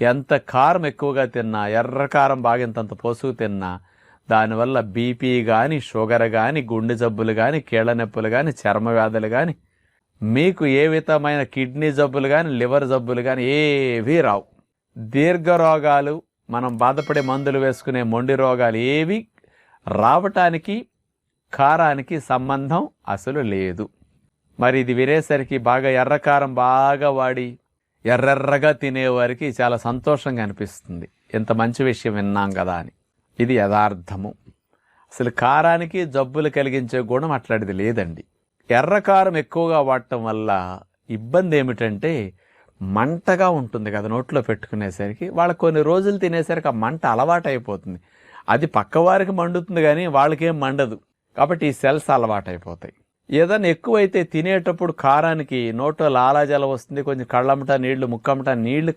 ఎంత కారం ఎక్కువగా తిన్నా ఎర్ర కారం బాగింతంత పోసుకు తిన్నా దానివల్ల బీపీ కానీ షుగర్ కానీ గుండె జబ్బులు కానీ కీళ్ళ నొప్పులు కానీ చర్మ వ్యాధులు కానీ మీకు ఏ విధమైన కిడ్నీ జబ్బులు కానీ లివర్ జబ్బులు కానీ ఏవీ రావు. దీర్ఘ రోగాలు మనం బాధపడే మందులు వేసుకునే మొండి రోగాలు ఏవి రావటానికి కారానికి సంబంధం అసలు లేదు. మరి ఇది వినేసరికి బాగా ఎర్రకారం బాగా వాడి ఎర్రెర్రగా తినేవారికి చాలా సంతోషంగా అనిపిస్తుంది. ఇంత మంచి విషయం విన్నాం కదా అని. ఇది యథార్థము. అసలు కారానికి జబ్బులు కలిగించే గుణం అట్లాంటిది లేదండి. ఎర్రకారం ఎక్కువగా వాడటం వల్ల ఇబ్బంది ఏమిటంటే మంటగా ఉంటుంది కదా నోట్లో పెట్టుకునేసరికి. వాళ్ళు కొన్ని రోజులు తినేసరికి ఆ మంట అలవాటు అయిపోతుంది అది పక్కవారికి మండుతుంది కానీ వాళ్ళకేం మండదు. కాబట్టి ఈ సెల్స్ అలవాటైపోతాయి. ఏదైనా ఎక్కువైతే తినేటప్పుడు కారానికి నోట్లో లాలాజలం వస్తుంది కొంచెం కళ్ళమ్మట నీళ్ళు ముక్కమ్మట నీళ్ళు